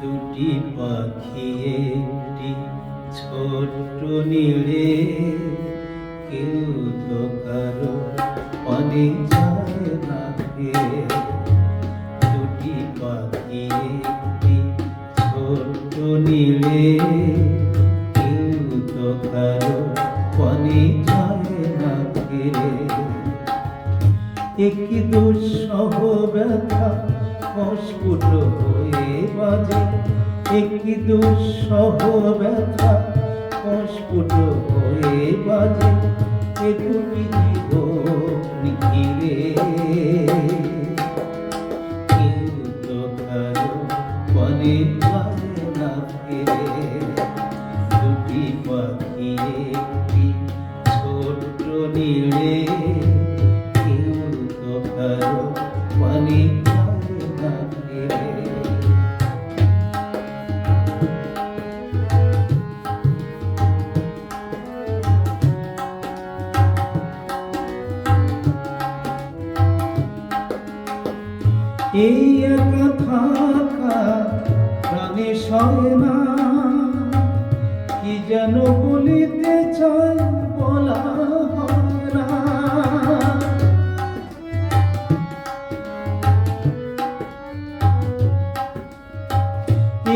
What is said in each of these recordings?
দুটি পাখি, একটি ছোট্ট নীড়ে কেউ তো কারও না ফিরে দুটি পাখি, একটি ছোট্ট নীড়ে কেউ তো কারও যায় না ফিরে একই দুঃসহ ব্যথা অস্ফুট একই দুঃসহ ব্যথা? অস্ফুট হয়ে বাজে এ দুটি জীবন ঘিরে কেউ তো কারও পানে যায় না ফিরে। দুটি পাখি একটি ছোট্ট নীড়ে। কেউ তো কারও পানে এই একা থাকা প্রাণে সয় না। কি যেন বলিতে চাই বলা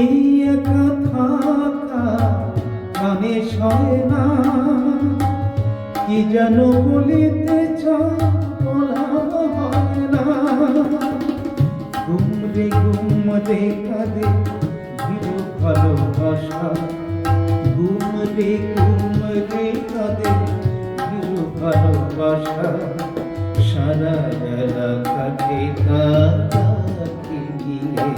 এই একা থাকা প্রাণে সয় না। কি যেন বলিতে ঘুমরে কাঁদে ভিড় ভালোবাসা ঘুমরে ঘুমরে কাঁদে ভিড় ভালোবাসা, সারা বেলা কাটে তাকে ঘিরে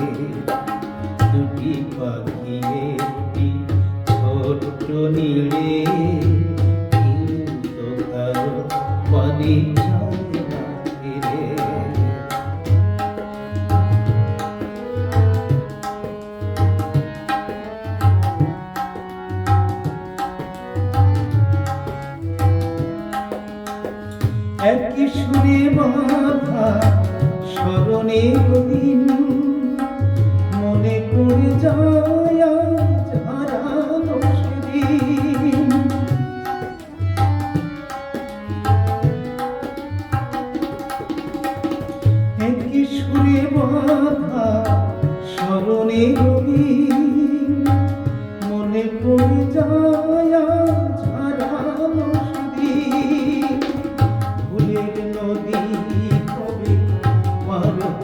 দুটি পাখি একটি ছোট্ট নীড়ে একই সুরে বাধা স্মরণে দিন মনে করে যায় একই বাধা স্মরণে দিন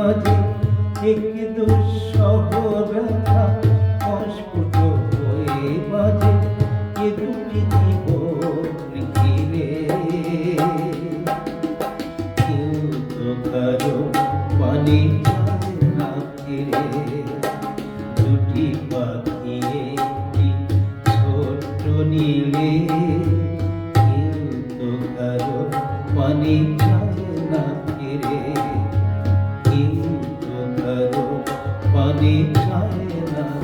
বাজে। একটি দুঃসহ ব্যথা অস্ফুট হয়ে বাজে। এ দুটি কেউ তো কারও পানি না ফিরে দুটি পাখি একটি ছোট্ট নীড়ে কিন্তু কারও পানি পানি খায় না।